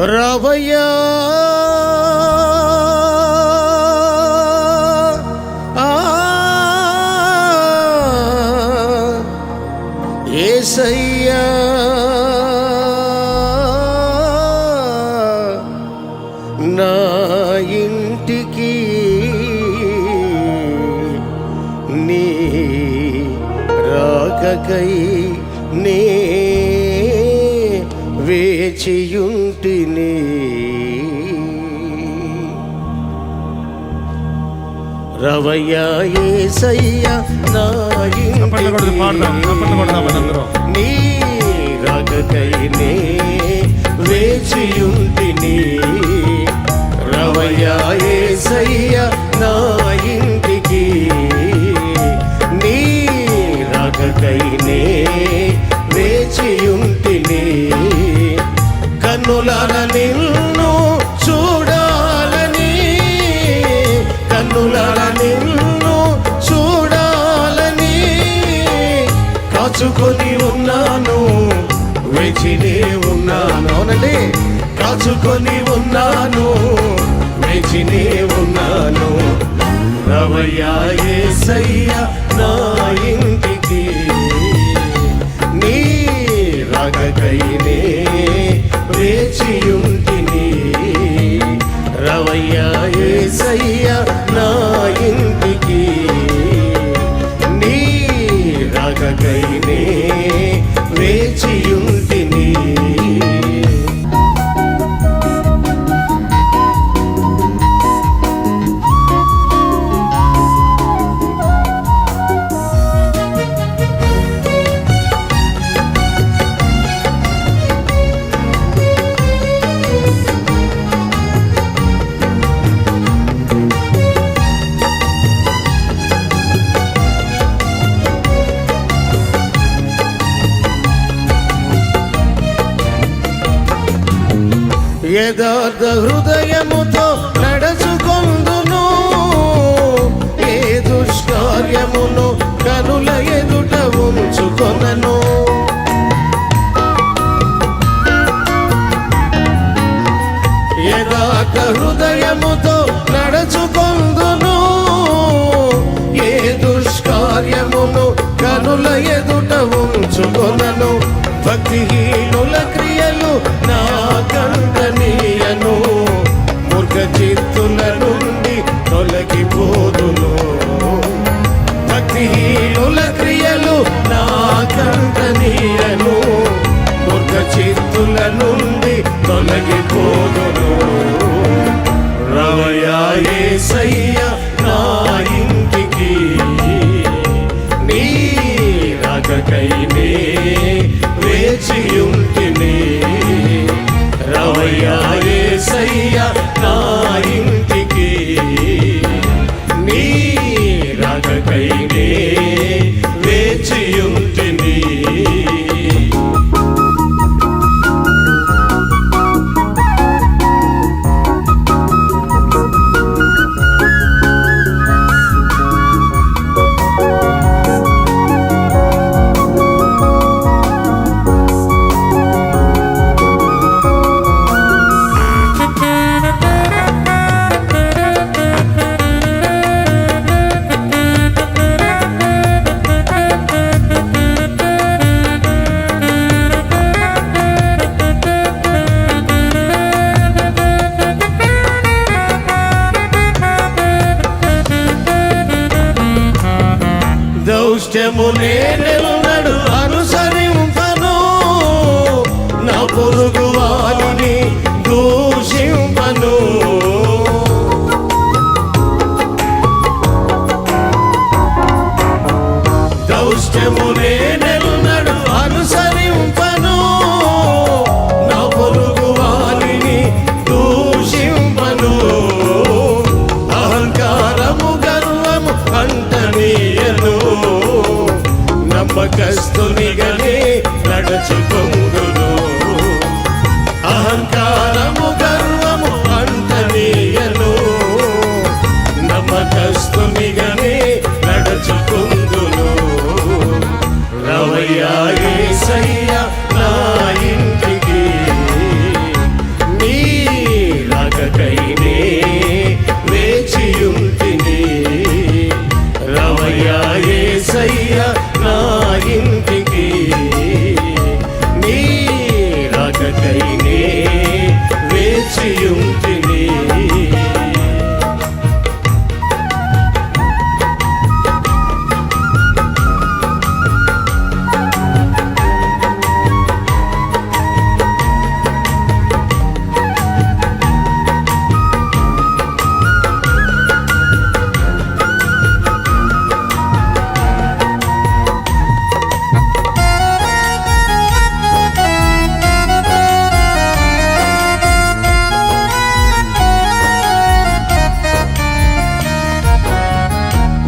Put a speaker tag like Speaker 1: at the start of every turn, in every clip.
Speaker 1: రవయ్యా. ఏసయ్యా. నా ఇంటికి నీ రాకకై వేచియుంటిని రవయ్యా ఏసయ్యా నా
Speaker 2: చప్పట్లు కొడుతూ పాడదాం చప్పట్లు కొడదాం మనందరం
Speaker 1: నీ రాకకై నే కన్నులార నిన్ను చూడాలని కన్నులార నిన్ను చూడాలని కాచుకొని ఉన్నాను వేచినే ఉన్నాను. అవునండి. కాచుకొని ఉన్నాను వేచినే ఉన్నాను. రవయ్యా ఏసయ్యా నా ఇంటికి నీ రాగకైనే వేచియుంటిని యథార్థ హృదయముతో నడచుకొందును. ఏ దుష్కార్యమును కనుల ఎదుట ఉంచుకొనను. యథార్థ హృదయముతో నడచుకొందును. ఏ దుష్కార్యమును కనుల ఎదుట ఉంచుకొనను. భక్తిహీన తొలగిపోదును రవయా ఏసయ్య నా ఇంటికి. నీ రాకకైనే వేచియుంటిని. రవయా ఏసయ్య దౌష్ట్యము నేనెన్నడు అనుస like a chicken.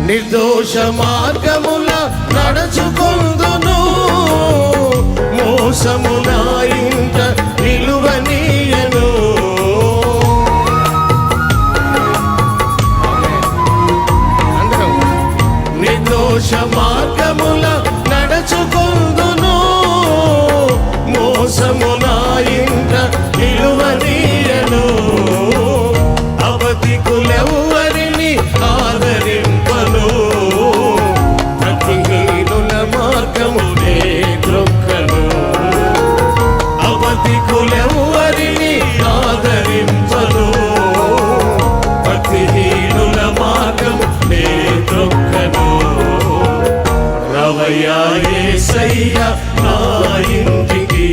Speaker 1: నిర్దోష మార్గముల ఏసయ్య నా ఇంటికి